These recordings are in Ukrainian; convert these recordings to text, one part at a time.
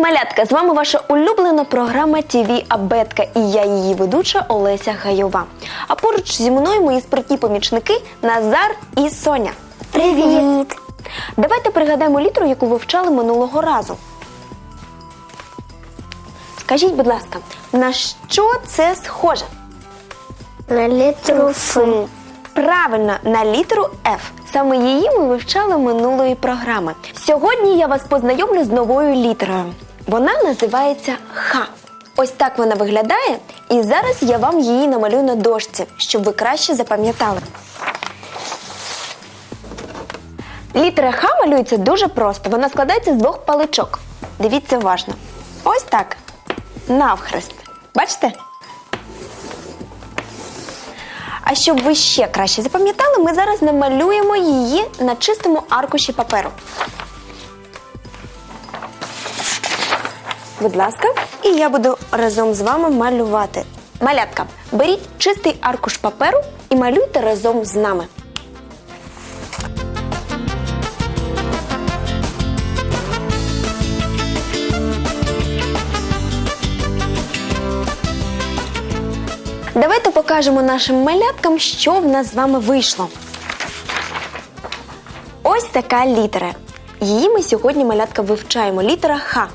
Малятка! З вами ваша улюблена програма ТВ Абетка і я її ведуча Олеся Гайова. А поруч зі мною мої спритні помічники Назар і Соня. Привіт! Давайте пригадаємо літеру, яку ви вчали минулого разу. Скажіть, будь ласка, на що це схоже? На літеру Ф. Правильно, на літеру F. Саме її ми вивчали минулої програми. Сьогодні я вас познайомлю з новою літерою. Вона називається Х. Ось так вона виглядає, і зараз я вам її намалюю на дошці, щоб ви краще запам'ятали. Літера Х малюється дуже просто. Вона складається з двох паличок. Дивіться уважно. Ось так. Навхрест. Бачите? А щоб ви ще краще запам'ятали, ми зараз намалюємо її на чистому аркуші паперу. Будь ласка, і я буду разом з вами малювати. Малятка, беріть чистий аркуш паперу і малюйте разом з нами. Давайте покажемо нашим маляткам, що в нас з вами вийшло. Ось така літера. Її ми сьогодні малятка вивчаємо. Літера Х.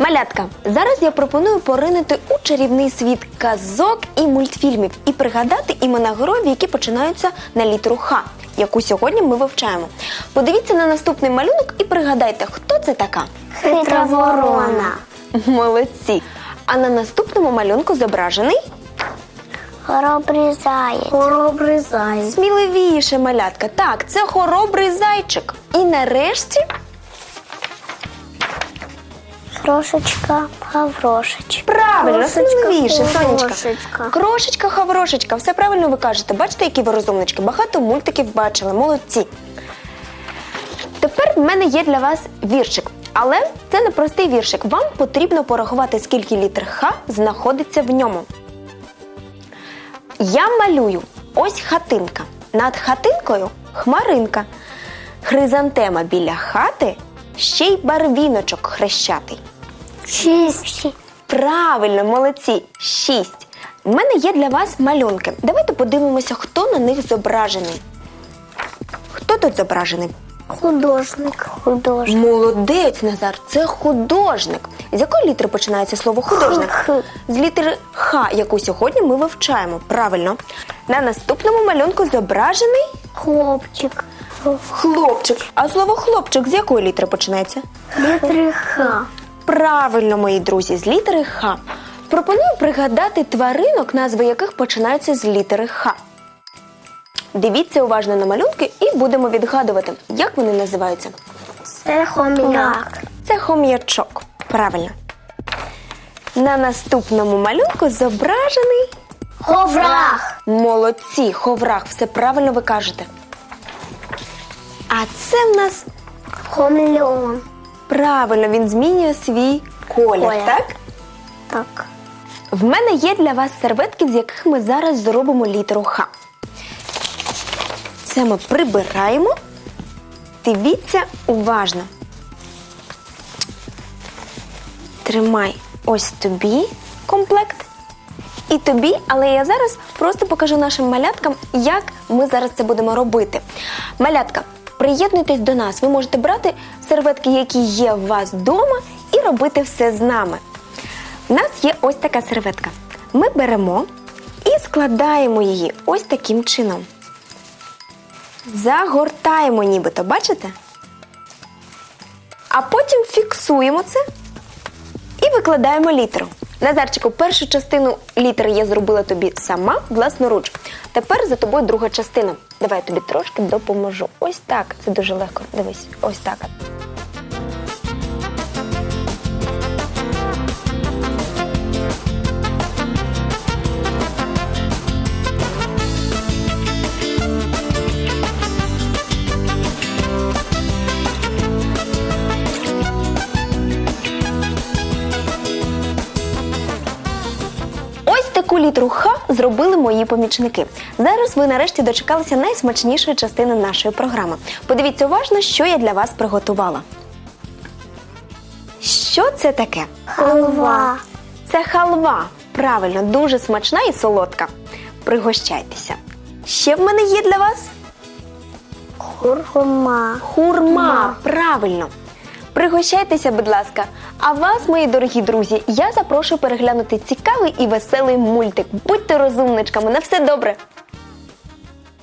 Малятка, зараз я пропоную поринути у чарівний світ казок і мультфільмів і пригадати імена героїв, які починаються на літеру Х, яку сьогодні ми вивчаємо. Подивіться на наступний малюнок і пригадайте, хто це така. Хитра ворона. Молодці! А на наступному малюнку зображений Хоробрий заєць. Хоробрий заєць. Сміливіше, малятка. Так, це хоробрий зайчик. І нарешті Крошечка, гаврошечка. правильно, сміливіше, сонечка. Крошечка, хаврошечка. Все правильно ви кажете. Бачите, які ви розумнички? Багато мультиків бачили. Молодці. Тепер в мене є для вас віршик. Але це не простий віршик. Вам потрібно порахувати, скільки літер Х знаходиться в ньому. Я малюю ось хатинка. Над хатинкою хмаринка. Хризантема біля хати, ще й барвіночок хрещатий. Шість. Правильно, молодці. Шість. В мене є для вас малюнки. Давайте подивимося, хто на них зображений. Хто тут зображений? Художник. Художник. Молодець, Назар, це художник. З якої літери починається слово художник? Х. З літери Х, яку сьогодні ми вивчаємо. Правильно. На наступному малюнку зображений Хлопчик. Хлопчик. А слово хлопчик з якої літери починається? Літри Х. Правильно, мої друзі, з літери Х. Пропоную пригадати тваринок, назви яких починаються з літери Х. Дивіться уважно на малюнки і будемо відгадувати, як вони називаються. Це хом'як. Це хом'ячок. Правильно. На наступному малюнку зображений Ховрах. молодці, ховрах. Все правильно ви кажете. А це в нас Хомльон. правильно, він змінює свій колір, Колір. так? Так. В мене є для вас серветки, з яких ми зараз зробимо літеру Х. Це ми прибираємо. Дивіться уважно. Тримай ось тобі комплект. І тобі, але я зараз просто покажу нашим маляткам, як ми зараз це будемо робити. Малятка, приєднуйтесь до нас. Ви можете брати серветки, які є у вас вдома, і робити все з нами. У нас є ось така серветка. Ми беремо і складаємо її ось таким чином. Загортаємо нібито, бачите? А потім фіксуємо це і викладаємо літеру. Назарчику, першу частину літери я зробила тобі сама власноруч. Тепер за тобою друга частина. Давай я тобі трошки допоможу. Ось так. Це дуже легко. Дивись, ось так. Х зробили мої помічники. Зараз ви нарешті дочекалися найсмачнішої частини нашої програми. Подивіться уважно, що я для вас приготувала. Що це таке? Халва. Це халва. Правильно, дуже смачна і солодка. Пригощайтеся. Ще в мене є для вас Хурма. хурма. Правильно. Пригощайтеся, будь ласка. А вас, мої дорогі друзі, я запрошую переглянути цікавий і веселий мультик. Будьте розумничками. На все добре.